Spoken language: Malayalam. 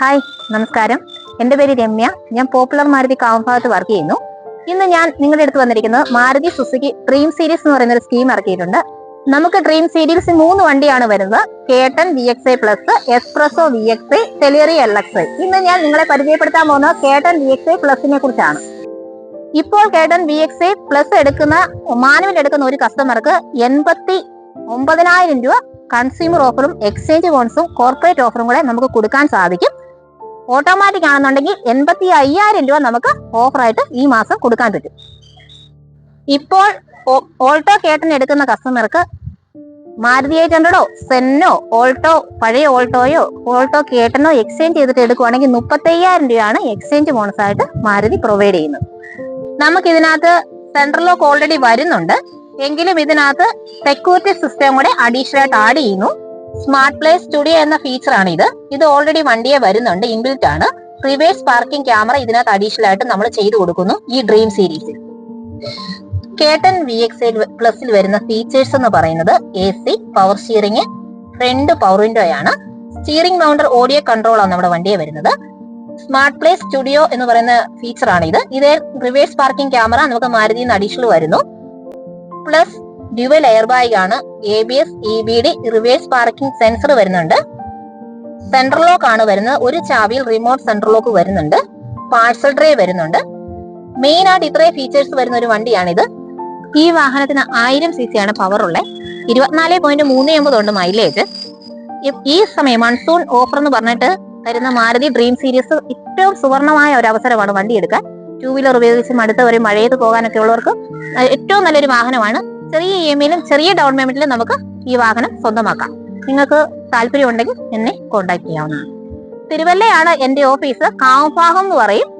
ഹായ് നമസ്കാരം. എന്റെ പേര് രമ്യ. ഞാൻ പോപ്പുലർ മാരുതി കാവഭാഗത്ത് വർക്ക് ചെയ്യുന്നു. ഇന്ന് ഞാൻ നിങ്ങളുടെ അടുത്ത് വന്നിരിക്കുന്നത് മാരുതി സുസുക്കി ഡ്രീം സീരീസ് എന്ന് പറയുന്ന ഒരു സ്കീം ഇറക്കിയിട്ടുണ്ട്. നമുക്ക് ഡ്രീം സീരീസ് മൂന്ന് വണ്ടിയാണ് വരുന്നത്. K ten V X I plus S Presso V X I Celerio L X I ഇന്ന് ഞാൻ നിങ്ങളെ പരിചയപ്പെടുത്താൻ പോകുന്നത് K ten V X I പ്ലസിനെ കുറിച്ചാണ്. ഇപ്പോൾ K ten V X I plus എടുക്കുന്ന മാനുവൽ എടുക്കുന്ന ഒരു കസ്റ്റമർക്ക് എൺപത്തി ഒമ്പതിനായിരം രൂപ കൺസ്യൂമർ ഓഫറും എക്സ്ചേഞ്ച് ബോൺസും കോർപ്പറേറ്റ് ഓഫറും കൂടെ നമുക്ക് കൊടുക്കാൻ സാധിക്കും. ഓട്ടോമാറ്റിക് ആണെന്നുണ്ടെങ്കിൽ എൺപത്തി അയ്യായിരം രൂപ നമുക്ക് ഓഫറായിട്ട് ഈ മാസം കൊടുക്കാൻ പറ്റും. ഇപ്പോൾ ഓൾട്ടോ കേട്ടൻ എടുക്കുന്ന കസ്റ്റമർക്ക് മാരുതി എയ്റ്റ് ഹൺഡ്രഡോ സെന്നോ ഓൾട്ടോ പഴയ ഓൾട്ടോയോ ഓൾട്ടോ കേട്ടനോ എക്സ്ചേഞ്ച് ചെയ്തിട്ട് എടുക്കുവാണെങ്കിൽ മുപ്പത്തയ്യായിരം രൂപയാണ് എക്സ്ചേഞ്ച് ബോണസ് ആയിട്ട് മാരുതി പ്രൊവൈഡ് ചെയ്യുന്നത്. നമുക്ക് ഇതിനകത്ത് സെൻട്രൽ ലോക്ക് ഓൾറെഡി വരുന്നുണ്ട്. എങ്കിലും ഇതിനകത്ത് സെക്യൂരിറ്റി സിസ്റ്റം കൂടെ അഡീഷണൽ ആയിട്ട് ആഡ് ചെയ്യുന്നു. സ്മാർട്ട് പ്ലേ സ്റ്റുഡിയോ എന്ന ഫീച്ചർ ആണ് ഇത്. ഇത് ഓൾറെഡി വണ്ടിയെ വരുന്നുണ്ട്. ഇൻബിൽറ്റ് ആണ്. റിവേഴ്സ് പാർക്കിംഗ് ക്യാമറ ഇതിനകത്ത് അഡീഷണൽ ആയിട്ട് നമ്മൾ ചെയ്തു കൊടുക്കുന്നു ഈ ഡ്രീം സീരീസിൽ കേട്ടൻ വി എക്സ് പ്ലസിൽ വരുന്ന ഫീച്ചേഴ്സ് എന്ന് പറയുന്നത് A C power steering front power window ആണ്. സ്റ്റിയറിംഗ് മൗണ്ടർ ഓഡിയോ കൺട്രോൾ ആണ് നമ്മുടെ വണ്ടിയെ വരുന്നത്. സ്മാർട്ട് പ്ലേ സ്റ്റുഡിയോ എന്ന് പറയുന്ന ഫീച്ചർ ആണ് ഇത്. ഇത് റിവേഴ്സ് പാർക്കിംഗ് ക്യാമറ നമുക്ക് മാരുതി അഡീഷണൽ വരുന്നു. പ്ലസ് ഡ്യുവൽ എയർ ബാഗ് ആണ് A B S E B D reverse parking sensor വരുന്നുണ്ട്. സെൻട്രൽ ലോക്ക് ആണ് വരുന്നത്. ഒരു ചാവിയിൽ റിമോട്ട് സെൻട്രൽ ലോക്ക് വരുന്നുണ്ട്. പാഴ്സൽ ട്രേ വരുന്നുണ്ട്. മെയിൻ ആയിട്ട് ഇത്രയും ഫീച്ചേഴ്സ് വരുന്ന ഒരു വണ്ടിയാണിത്. ഈ വാഹനത്തിന് ആയിരം സി സി ആണ് പവർ ഉള്ളത്. ഇരുപത്തിനാല് പോയിന്റ് മൂന്ന് എൺപത് ഉണ്ട് മൈലേജ് ഈ സമയം മൺസൂൺ ഓഫർ എന്ന് പറഞ്ഞിട്ട് തരുന്ന മാരുതി ഡ്രീം സീരീസ് ഏറ്റവും സുവർണമായ ഒരു അവസരമാണ് വണ്ടി എടുക്കാൻ. ടൂ വീലർ ഉപയോഗിച്ച് അടുത്ത ഒരു മഴയത്ത് പോകാനൊക്കെ ഉള്ളവർക്ക് ഏറ്റവും നല്ലൊരു വാഹനമാണ് ചെറിയ ഇ എം ഐയിലും ചെറിയ ഡൗൺ പേയ്മെന്റിലും നമുക്ക് ഈ വാഹനം സ്വന്തമാക്കാം. നിങ്ങൾക്ക് താല്പര്യം ഉണ്ടെങ്കിൽ എന്നെ കോൺടാക്ട് ചെയ്യാവുന്നതാണ്. തിരുവല്ലയാണ് എന്റെ ഓഫീസ് കാവഭാഗം എന്ന് പറയും.